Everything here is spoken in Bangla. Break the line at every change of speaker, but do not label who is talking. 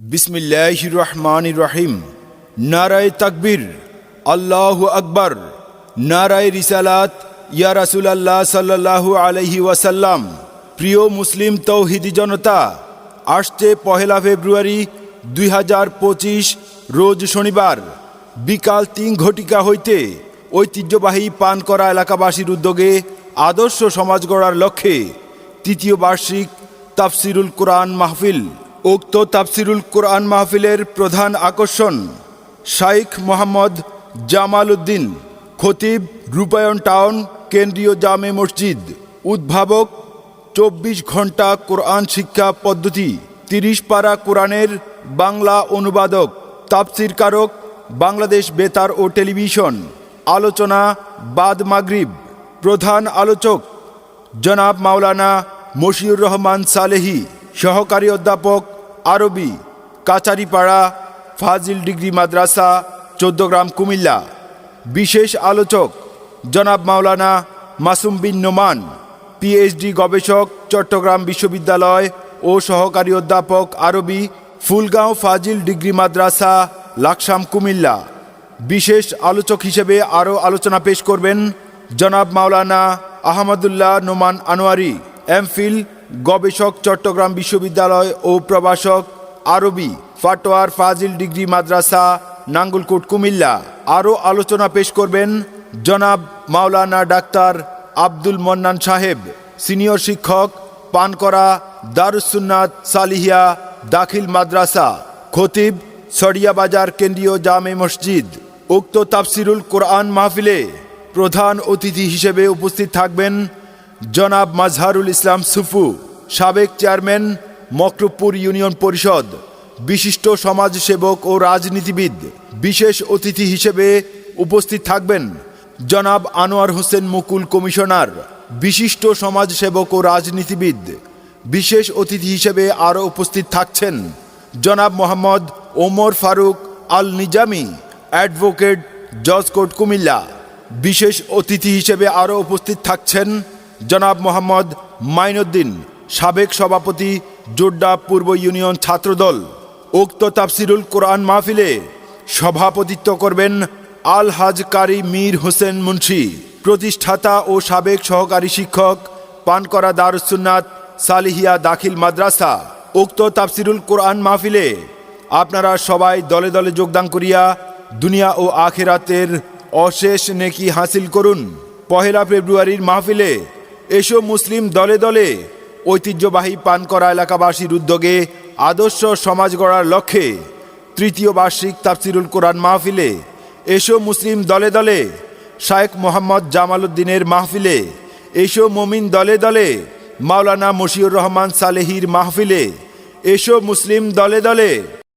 বিসমিল্লাহ রহমান রহিম নারায় তাকবীর, আল্লাহ আকবর। নারায় রিসালাত, ইয়া রাসুলাল্লাহ সাল্লাল্লাহু আলহি ওয়াসাল্লাম। প্রিয় মুসলিম তৌহিদি জনতা, আসছে পহেলা ফেব্রুয়ারি দুই হাজার পঁচিশ, রোজ শনিবার। বিকাল তিন ঘটিকা হইতে ঐতিহ্যবাহী পান করা এলাকাবাসীর উদ্যোগে আদর্শ সমাজ গড়ার লক্ষ্যে তৃতীয় বার্ষিক তাফসিরুল কোরআন মাহফিল উক্ত তাফসিরুল কোরআন মাহফিলের প্রধান আকর্ষণ শাইখ মোহাম্মদ জামাল উদ্দিন খতিব রূপায়ণ টাউন, কেন্দ্রীয় জামে মসজিদ, উদ্ভাবক, চব্বিশ ঘণ্টা কোরআন শিক্ষা পদ্ধতি, তিরিশ পারা কোরআনের বাংলা অনুবাদক, তাফসিরকারক, বাংলাদেশ বেতার ও টেলিভিশন, আলোচনা বাদ মাগরিব, প্রধান আলোচক, জনাব মাওলানা মশিউর রহমান সালেহি। সহকারী অধ্যাপক আরবি কাচারিপাড়া ফাজিল ডিগ্রি মাদ্রাসা, চৌদ্দগ্রাম, কুমিল্লা। বিশেষ আলোচক, জনাব মাওলানা মাসুম বিন নোমান, পিএইচডি গবেষক, চট্টগ্রাম বিশ্ববিদ্যালয় ও সহকারী অধ্যাপক আরবি, ফুলগাঁও ফাজিল ডিগ্রি মাদ্রাসা, লাকসাম, কুমিল্লা। বিশেষ আলোচক হিসেবে আরও আলোচনা পেশ করবেন জনাব মাওলানা আহমদুল্লাহ নোমান আনোয়ারি এমফিল গবেষক চট্টগ্রাম বিশ্ববিদ্যালয় ও প্রভাষক আরবি ফাটোয়ার ফাজিল ডিগ্রি মাদ্রাসা, নাঙ্গলকোট, কুমিল্লা। আরও আলোচনা পেশ করবেন জনাব মাওলানা ডাক্তার আব্দুল মন্নান সাহেব, সিনিয়র শিক্ষক, পানকরা দারুসুন্নাত সালিহিয়া দাখিল মাদ্রাসা, খতিব সরিয়া বাজার কেন্দ্রীয় জামে মসজিদ। উক্ত তাফসিরুল কোরআন মাহফিলে প্রধান অতিথি হিসেবে উপস্থিত থাকবেন জনাব মাজহারুল ইসলাম সুফু, সাবেক চেয়ারম্যান মকরুপুর ইউনিয়ন পরিষদ, বিশিষ্ট সমাজসেবক ও রাজনীতিবিদ, বিশেষ অতিথি হিসেবে উপস্থিত থাকবেন জনাব আনোয়ার হোসেন মুকুল কমিশনার, বিশিষ্ট সমাজসেবক ও রাজনীতিবিদ, বিশেষ অতিথি হিসেবে আরও উপস্থিত থাকছেন জনাব মোহাম্মদ ওমর ফারুক আল নিজামি অ্যাডভোকেট জজ কোর্ট কুমিল্লা, বিশেষ অতিথি হিসেবে আরও উপস্থিত থাকছেন জনাব মোহাম্মদ মাইনুদ্দিন, সাবেক সভাপতি জোড্ডা পূর্ব ইউনিয়ন ছাত্রদল। উক্ত তাফসিরুল কোরআন মাহফিলে সভাপতিত্ব করবেন আল হাজ কারি মীর হোসেন মুন্সি। প্রতিষ্ঠাতা ও সাবেক সহকারী শিক্ষক, পানকরা দারুসুন্নাত সালিহিয়া দাখিল মাদ্রাসা। উক্ত তাফসিরুল কোরআন মাহফিলে আপনারা সবাই দলে দলে যোগদান করিয়া দুনিয়া ও আখেরাতের অশেষ নেকি হাসিল করুন। পহেলা ফেব্রুয়ারির মাহফিলে এসো মুসলিম দলে দলে ঐতিহ্যবাহী পান করা এলাকাবাসীর উদ্যোগে আদর্শ সমাজ গড়ার লক্ষ্যে তৃতীয় বার্ষিক তাফসিরুল কোরআন মাহফিলে এসো মুসলিম দলে দলে শায়েখ মোহাম্মদ জামাল উদ্দিনের মাহফিলে এসো মমিন দলে দলে মাওলানা মশিউর রহমান সালেহির মাহফিলে এসো মুসলিম দলে দলে